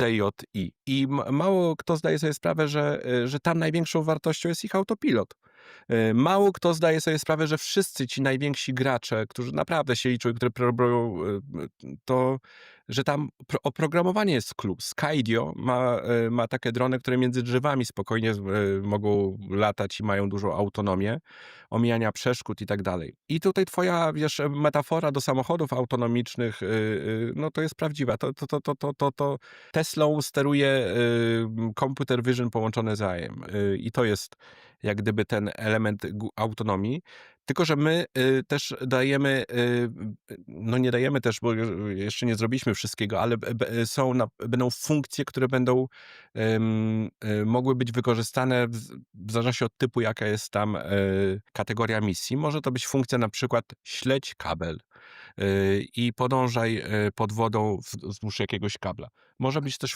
DJI. I mało kto zdaje sobie sprawę, że, y, że tam największą wartością jest ich autopilot. Y, mało kto zdaje sobie sprawę, że wszyscy ci najwięksi gracze, którzy naprawdę się liczą i które y, y, to że tam pro oprogramowanie jest clue. Skydio ma, y, ma takie drony, które między drzewami spokojnie y, mogą latać i mają dużą autonomię, omijania przeszkód i tak dalej. I tutaj twoja, wiesz, metafora do samochodów autonomicznych, y, y, no to jest prawdziwa. To to to to to to steruje, y, computer vision połączone z. Y, I to jest jak gdyby ten element autonomii. Tylko że my, y, też dajemy, y, no nie dajemy też, bo je jeszcze nie zrobiliśmy wszystkiego, ale są na będą funkcje, które będą, y, mogły być wykorzystane w zależności od typu, jaka jest tam, y, kategoria misji. Może to być funkcja na przykład śledź kabel, y, i podążaj, y, pod wodą wz wzdłuż jakiegoś kabla. Może być też